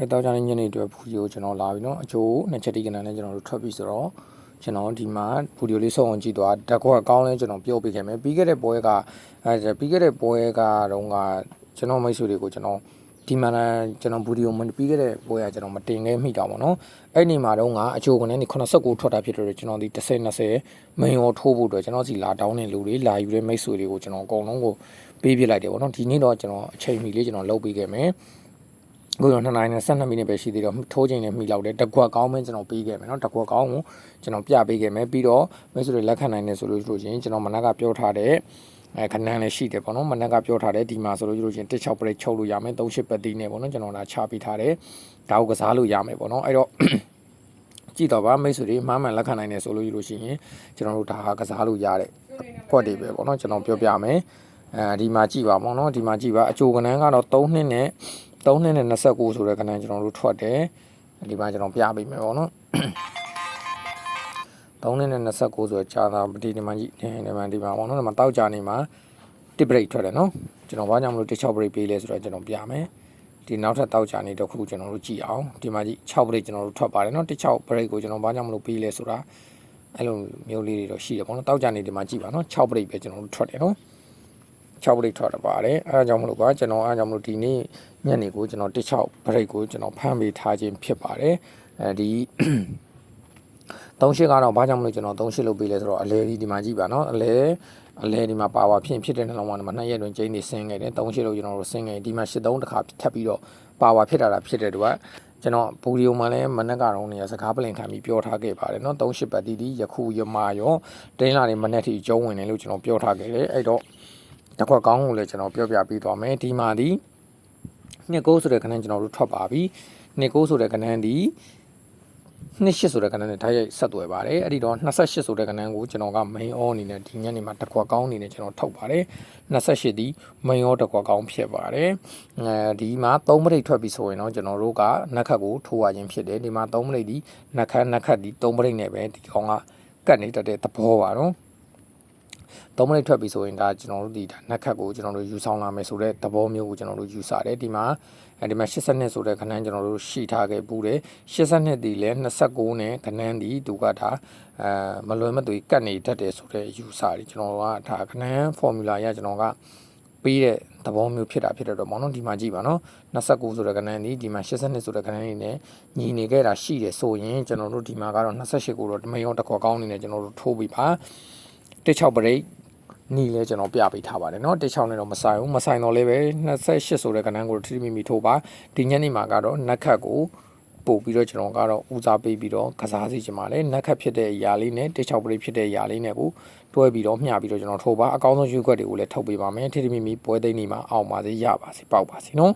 ကဲတောက်ကြတဲ့ညနေအတွက်ဗီဒီယိုကျွန်တော်လာပြီနော်အချိုးနှစ်ချက်တိကနန်နဲ့ကျွန်တော်တို့ထွက်ပြီဆိုတော့ကျွန်တော်ဒီမှာဗီဒီယိုလေးစုံအောင်ကြည့်သွားတကောအကောင်းလဲကျွန်တော်ပြောပေးခဲ့မယ်ပြီးခဲ့တဲ့ပွဲကအဲပြီးခဲ့တဲ့ပွဲကတော့ကကျွန်တော်မိတ်ဆွေတွေကိုကျွန်တော်ဒီမှာကျွန်တော်ဗီဒီယိုမပြီးခဲ့တဲ့ပွဲကကျွန်တော်မတင်ခဲ့မိတာပေါ့နော်အဲ့ဒီမှာတော့ကအချိုကနေ89ထွက်တာဖြစ်တော့ကျွန်တော်ဒီ10 20မင်ရောထိုးဖို့အတွက်ကျွန်တော်စီလာတောင်းတဲ့လူတွေလာယူတဲ့မိတ်ဆွေတွေကိုကျွန်တော်အကုန်လုံးကိုပေးပြလိုက်တယ်ပေါ့နော်ဒီနေ့တော့ကျွန်တော်အချိန်မီလေးကျွန်တော်လုပ်ပေးခဲ့မယ် ကိုတော့2နိုင်နဲ့12မိနစ်ပဲရှိသေးတော့ထိုးချိန်နဲ့မိလောက်တယ်တကွက်ကောင်းမင်းကျွန်တော်ပြီးခဲ့မယ်เนาะတကွက်ကောင်းကိုကျွန်တော်ပြပေးခဲ့မယ်ပြီးတော့မဲဆိုတွေလက်ခံနိုင်တယ်ဆိုလို့ဆိုရင်ကျွန်တော်မနက်ကပြောထားတဲ့အဲခဏန်းလည်းရှိတယ်ပေါ့နော်မနက်ကပြောထားတဲ့ဒီမှာဆိုလို့ဆိုရင်တစ်6ပရိတ်ချုပ်လို့ရမယ်38ပတ်တီးနဲ့ပေါ့နော်ကျွန်တော်လာချပေးထားတယ်ဒါကိုကစားလို့ရမယ်ပေါ့နော်အဲ့တော့ ကြည့်တော့ပါမိတ်ဆွေတွေမှားမှန်လက်ခံနိုင်တယ်ဆိုလို့ရလို့ရှိရင်ကျွန်တော်တို့ဒါဟာကစားလို့ရတဲ့ခွက်တွေပဲပေါ့နော်ကျွန်တော်ပြောပြမယ်အဲဒီမှာကြည့်ပါပေါ့နော်ဒီမှာကြည့်ပါအချိုကနန်းကတော့3နှစ်နဲ့ 3နှစ်နဲ့29ဆိုတဲ့ခဏကျွန်တော်တို့ထွက်တယ်ဒီမှာကျွန်တော်ပြပေးမယ်ပေါ့နော်3နှစ်နဲ့29ဆိုတော့ကြာတာဒီဒီမှာကြည့်ဒီမှာဒီမှာပေါ့နော်ဒီမှာတောက်ကြနေမှာတစ်ဘရိတ်ထွက်တယ်နော်ကျွန်တော်ဘာကြောင့်မလို့တစ်6ဘရိတ်ပေးလဲဆိုတော့ကျွန်တော်ပြမယ်ဒီနောက်ထပ်တောက်ကြနေတစ်ခုကျွန်တော်တို့ကြည့်အောင်ဒီမှာကြည့်6ဘရိတ်ကျွန်တော်တို့ထွက်ပါတယ်နော်တစ်6ဘရိတ်ကိုကျွန်တော်ဘာကြောင့်မလို့ပေးလဲဆိုတာအဲ့လိုမျိုးလေးတွေတော့ရှိတယ်ပေါ့နော်တောက်ကြနေဒီမှာကြည့်ပါနော်6ဘရိတ်ပဲကျွန်တော်တို့ထွက်တယ်နော် 6 break ထွက်ပါတယ်အဲဒါကြောင့်မလို့ကကျွန်တော်အဲဒါကြောင့်မလို့ဒီနေ့ညနေကိုကျွန်တော်16 break ကိုကျွန်တော်ဖမ်းပေးထားခြင်းဖြစ်ပါတယ်အဲဒီ38ကတော့ဘာကြောင့်မလို့ကျွန်တော်38လုပ်ပေးလဲဆိုတော့အလဲဒီဒီမှာကြည့်ပါနော်အလဲအလဲဒီမှာပါဝါဖြင့်ဖြစ်တဲ့နှလုံးသားမှာ2ရက်တွင်ကျင်းနေဆင်းခဲ့တယ်38လို့ကျွန်တော်တို့ဆင်းခဲ့ဒီမှာ73တခါထပ်ပြီးတော့ပါဝါဖြစ်လာတာဖြစ်တဲ့တူကကျွန်တော်ဗီဒီယိုမှာလည်းမနက်ကတော့နေရစကားပလင်ခံပြီးပြောထားခဲ့ပါတယ်နော်38ပတ်တီးဒီယခုယမရောတင်းလာနေမနက်ထိကျုံးဝင်တယ်လို့ကျွန်တော်ပြောထားခဲ့တယ်အဲ့တော့ တစ်ခွက်ကောင်းကိုလည်းကျွန်တော်ပြောပြပေးသွားမယ်ဒီမှာဒီနှစ်ကိုးဆိုတဲ့ခဏကျွန်တော်တို့ထွက်ပါပြီနှစ်ကိုးဆိုတဲ့ခဏဒီ28ဆိုတဲ့ကဏ္ဍနဲ့ဓာတ်ရိုက်ဆက်သွယ်ပါတယ်အဲ့ဒီတော့28ဆိုတဲ့ကဏ္ဍကိုကျွန်တော်က main on အနေနဲ့ဒီညနေမှာတစ်ခွက်ကောင်းအနေနဲ့ကျွန်တော်ထုတ်ပါတယ်28ဒီ main on တစ်ခွက်ကောင်းဖြစ်ပါတယ်အဲဒီမှာ3မိနစ်ထွက်ပြီဆိုရင်တော့ကျွန်တော်တို့ကနက်ခတ်ကိုထိုးရခြင်းဖြစ်တယ်ဒီမှာ3မိနစ်ဒီနက်ခတ်နက်ခတ်ဒီ3မိနစ်နဲ့ပဲဒီကောင်ကကတ်နေတတ်တဲ့သဘောပါနော် 3မိနစ်ထွက်ပြီဆိုရင်ဒါကျွန်တော်တို့ဒီနက်ခတ်ကိုကျွန်တော်တို့ယူဆောင်လာမယ်ဆိုတဲ့သဘောမျိုးကိုကျွန်တော်တို့ယူဆတယ်ဒီမှာအဲဒီမှာ82ဆိုတဲ့ခဏန်းကျွန်တော်တို့ရှိထားခဲ့ပူးတယ်82ဒီလဲ29နဲ့ခဏန်းဒီသူကဒါအဲမလွယ်မသွေကတ်နေတတ်တယ်ဆိုတဲ့ယူဆတွေကျွန်တော်တို့ကဒါခဏန်း formula ရကျွန်တော်ကပေးတဲ့သဘောမျိုးဖြစ်တာဖြစ်တဲ့တော့ပေါ့နော်ဒီမှာကြည့်ပါနော်29ဆိုတဲ့ကဏ္ဍဒီဒီမှာ82ဆိုတဲ့ကဏ္ဍနေနဲ့ညီနေခဲ့တာရှိတယ်ဆိုရင်ကျွန်တော်တို့ဒီမှာကတော့28ကိုတော့တမယုံတစ်ခေါ်ကောင်းနေနဲ့ကျွန်တော်တို့ထိုးပြီးပါ 16ပရိတ်နီလဲကျွန်တော်ပြပေးထားပါတယ်เนาะတစ်ချောင်းနဲ့တော့မဆိုင်ဘူးမဆိုင်တော့လည်းပဲ28ဆိုတဲ့ကဏ္ဍကိုထိထိမိမိထိုးပါဒီညနေမှာကတော့နက်ခတ်ကိုပို့ပြီးတော့ကျွန်တော်ကတော့ဦးစားပေးပြီးတော့ကစားစီချင်ပါတယ်နက်ခတ်ဖြစ်တဲ့အရာလေးနဲ့တစ်ချောင်းပရိဖြစ်တဲ့အရာလေးနဲ့ကိုတွဲပြီးတော့မျှပြီးတော့ကျွန်တော်ထိုးပါအကောင်းဆုံးယူခွက်တွေကိုလည်းထုတ်ပေးပါမယ်ထိထိမိမိပွဲသိမ်းနေမှာအောင်ပါစေရပါစေပေါက်ပါစေเนาะ